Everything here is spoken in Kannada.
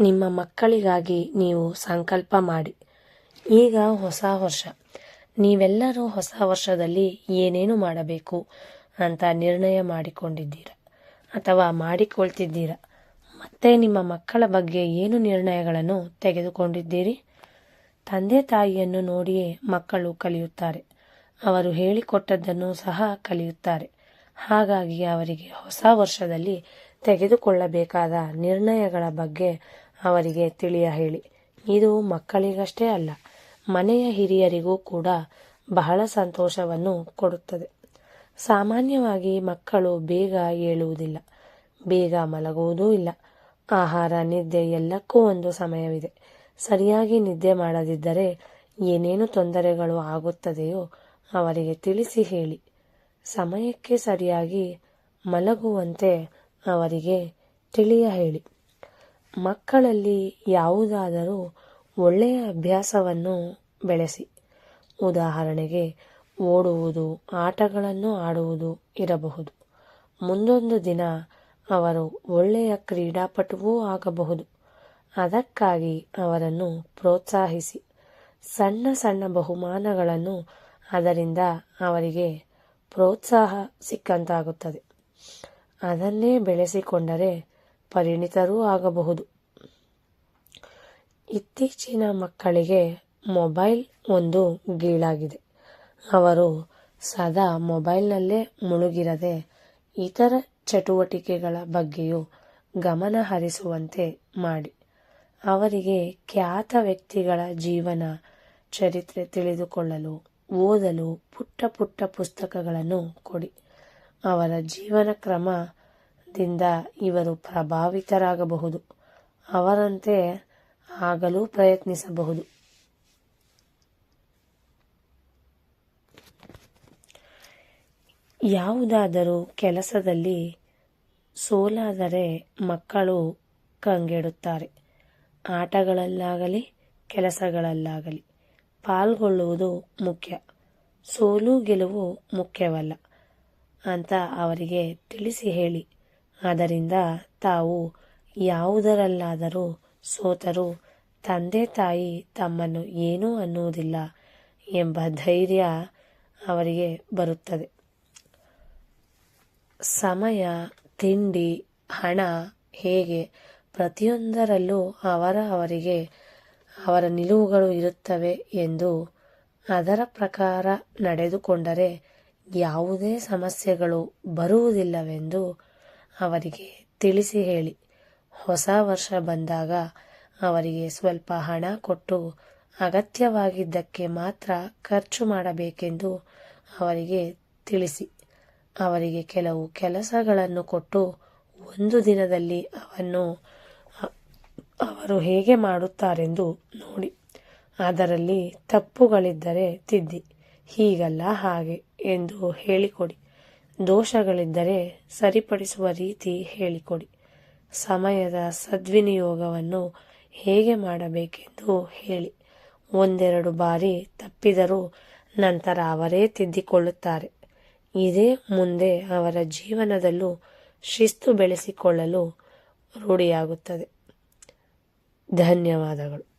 ನಿಮ್ಮ ಮಕ್ಕಳಿಗಾಗಿ ನೀವು ಸಂಕಲ್ಪ ಮಾಡಿ. ಈಗ ಹೊಸ ವರ್ಷ. ನೀವೆಲ್ಲರೂ ಹೊಸ ವರ್ಷದಲ್ಲಿ ಏನೇನು ಮಾಡಬೇಕು ಅಂತ ನಿರ್ಣಯ ಮಾಡಿಕೊಂಡಿದ್ದೀರ ಅಥವಾ ಮಾಡಿಕೊಳ್ತಿದ್ದೀರ? ಮತ್ತೆ ನಿಮ್ಮ ಮಕ್ಕಳ ಬಗ್ಗೆ ಏನು ನಿರ್ಣಯಗಳನ್ನು ತೆಗೆದುಕೊಂಡಿದ್ದೀರಿ? ತಂದೆ ತಾಯಿಯನ್ನು ನೋಡಿಯೇ ಮಕ್ಕಳು ಕಲಿಯುತ್ತಾರೆ. ಅವರು ಹೇಳಿಕೊಟ್ಟದ್ದನ್ನು ಸಹ ಕಲಿಯುತ್ತಾರೆ. ಹಾಗಾಗಿ ಅವರಿಗೆ ಹೊಸ ವರ್ಷದಲ್ಲಿ ತೆಗೆದುಕೊಳ್ಳಬೇಕಾದ ನಿರ್ಣಯಗಳ ಬಗ್ಗೆ ಅವರಿಗೆ ತಿಳಿಯ ಹೇಳಿ. ಇದು ಮಕ್ಕಳಿಗಷ್ಟೇ ಅಲ್ಲ, ಮನೆಯ ಹಿರಿಯರಿಗೂ ಕೂಡ ಬಹಳ ಸಂತೋಷವನ್ನು ಕೊಡುತ್ತದೆ. ಸಾಮಾನ್ಯವಾಗಿ ಮಕ್ಕಳು ಬೇಗ ಏಳುವುದಿಲ್ಲ, ಬೇಗ ಮಲಗುವುದೂ ಇಲ್ಲ. ಆಹಾರ, ನಿದ್ದೆ ಎಲ್ಲಕ್ಕೂ ಒಂದು ಸಮಯವಿದೆ. ಸರಿಯಾಗಿ ನಿದ್ದೆ ಮಾಡದಿದ್ದರೆ ಏನೇನು ತೊಂದರೆಗಳು ಆಗುತ್ತದೆಯೋ ಅವರಿಗೆ ತಿಳಿಸಿ ಹೇಳಿ. ಸಮಯಕ್ಕೆ ಸರಿಯಾಗಿ ಮಲಗುವಂತೆ ಅವರಿಗೆ ತಿಳಿಯ ಹೇಳಿ. ಮಕ್ಕಳಲ್ಲಿ ಯಾವುದಾದರೂ ಒಳ್ಳೆಯ ಅಭ್ಯಾಸವನ್ನು ಬೆಳೆಸಿ. ಉದಾಹರಣೆಗೆ, ಓಡುವುದು, ಆಟಗಳನ್ನು ಆಡುವುದು ಇರಬಹುದು. ಮುಂದೊಂದು ದಿನ ಅವರು ಒಳ್ಳೆಯ ಕ್ರೀಡಾಪಟುವೂ ಆಗಬಹುದು. ಅದಕ್ಕಾಗಿ ಅವರನ್ನು ಪ್ರೋತ್ಸಾಹಿಸಿ. ಸಣ್ಣ ಸಣ್ಣ ಬಹುಮಾನಗಳನ್ನು ಅದರಿಂದ ಅವರಿಗೆ ಪ್ರೋತ್ಸಾಹ ಸಿಕ್ಕಂತಾಗುತ್ತದೆ. ಅದನ್ನೇ ಬೆಳೆಸಿಕೊಂಡರೆ ಪರಿಣಿತರೂ ಆಗಬಹುದು. ಇತ್ತೀಚಿನ ಮಕ್ಕಳಿಗೆ ಮೊಬೈಲ್ ಒಂದು ಗೀಳಾಗಿದೆ. ಅವರು ಸದಾ ಮೊಬೈಲ್ನಲ್ಲೇ ಮುಳುಗಿರದೆ ಇತರ ಚಟುವಟಿಕೆಗಳ ಬಗ್ಗೆಯೂ ಗಮನ ಹರಿಸುವಂತೆ ಮಾಡಿ. ಅವರಿಗೆ ಖ್ಯಾತ ವ್ಯಕ್ತಿಗಳ ಜೀವನ, ಚರಿತ್ರೆ ತಿಳಿದುಕೊಳ್ಳಲು, ಓದಲು ಪುಟ್ಟ ಪುಟ್ಟ ಪುಸ್ತಕಗಳನ್ನು ಕೊಡಿ. ಅವರ ಜೀವನ ಕ್ರಮದಿಂದ ಇವರು ಪ್ರಭಾವಿತರಾಗಬಹುದು. ಅವರಂತೆ ಆಗಲು ಪ್ರಯತ್ನಿಸಬಹುದು. ಯಾವುದಾದರೂ ಕೆಲಸದಲ್ಲಿ ಸೋಲಾದರೆ ಮಕ್ಕಳು ಕಂಗೆಡುತ್ತಾರೆ. ಆಟಗಳಲ್ಲಾಗಲಿ, ಕೆಲಸಗಳಲ್ಲಾಗಲಿ ಪಾಲ್ಗೊಳ್ಳುವುದು ಮುಖ್ಯ. ಸೋಲು ಗೆಲುವು ಮುಖ್ಯವಲ್ಲ ಅಂತ ಅವರಿಗೆ ತಿಳಿಸಿ ಹೇಳಿ. ಅದರಿಂದ ತಾವು ಯಾವುದರಲ್ಲಾದರೂ ಸೋತರೂ, ತಂದೆ ತಾಯಿ ತಮ್ಮನ್ನು ಏನೂ ಅನ್ನುವುದಿಲ್ಲ ಎಂಬ ಧೈರ್ಯ ಅವರಿಗೆ ಬರುತ್ತದೆ. ಸಮಯ, ತಿಂಡಿ, ಹಣ ಹೇಗೆ ಪ್ರತಿಯೊಂದರಲ್ಲೂ ಅವರ ಅವರಿಗೆ ಅವರ ನಿಲುವುಗಳು ಇರುತ್ತವೆ ಎಂದು ಅದರ ಪ್ರಕಾರ ನಡೆದುಕೊಂಡರೆ ಯಾವುದೇ ಸಮಸ್ಯೆಗಳು ಬರುವುದಿಲ್ಲವೆಂದು ಅವರಿಗೆ ತಿಳಿಸಿ ಹೇಳಿ. ಹೊಸ ವರ್ಷ ಬಂದಾಗ ಅವರಿಗೆ ಸ್ವಲ್ಪ ಹಣ ಕೊಟ್ಟು ಅಗತ್ಯವಾಗಿದ್ದಕ್ಕೆ ಮಾತ್ರ ಖರ್ಚು ಮಾಡಬೇಕೆಂದು ಅವರಿಗೆ ತಿಳಿಸಿ. ಅವರಿಗೆ ಕೆಲವು ಕೆಲಸಗಳನ್ನು ಕೊಟ್ಟು ಒಂದು ದಿನದಲ್ಲಿ ಅವನ್ನು ಅವರು ಹೇಗೆ ಮಾಡುತ್ತಾರೆಂದು ನೋಡಿ. ಅದರಲ್ಲಿ ತಪ್ಪುಗಳಿದ್ದರೆ ತಿದ್ದಿ. ಹೀಗಲ್ಲ ಹಾಗೆ ಎಂದು ಹೇಳಿಕೊಡಿ. ದೋಷಗಳಿದ್ದರೆ ಸರಿಪಡಿಸುವ ರೀತಿ ಹೇಳಿಕೊಡಿ. ಸಮಯದ ಸದ್ವಿನಿಯೋಗವನ್ನು ಹೇಗೆ ಮಾಡಬೇಕೆಂದು ಹೇಳಿ. ಒಂದೆರಡು ಬಾರಿ ತಪ್ಪಿದರೂ ನಂತರ ಅವರೇ ತಿದ್ದಿಕೊಳ್ಳುತ್ತಾರೆ. ಇದೇ ಮುಂದೆ ಅವರ ಜೀವನದಲ್ಲೂ ಶಿಸ್ತು ಬೆಳೆಸಿಕೊಳ್ಳಲು ರೂಢಿಯಾಗುತ್ತದೆ. ಧನ್ಯವಾದಗಳು.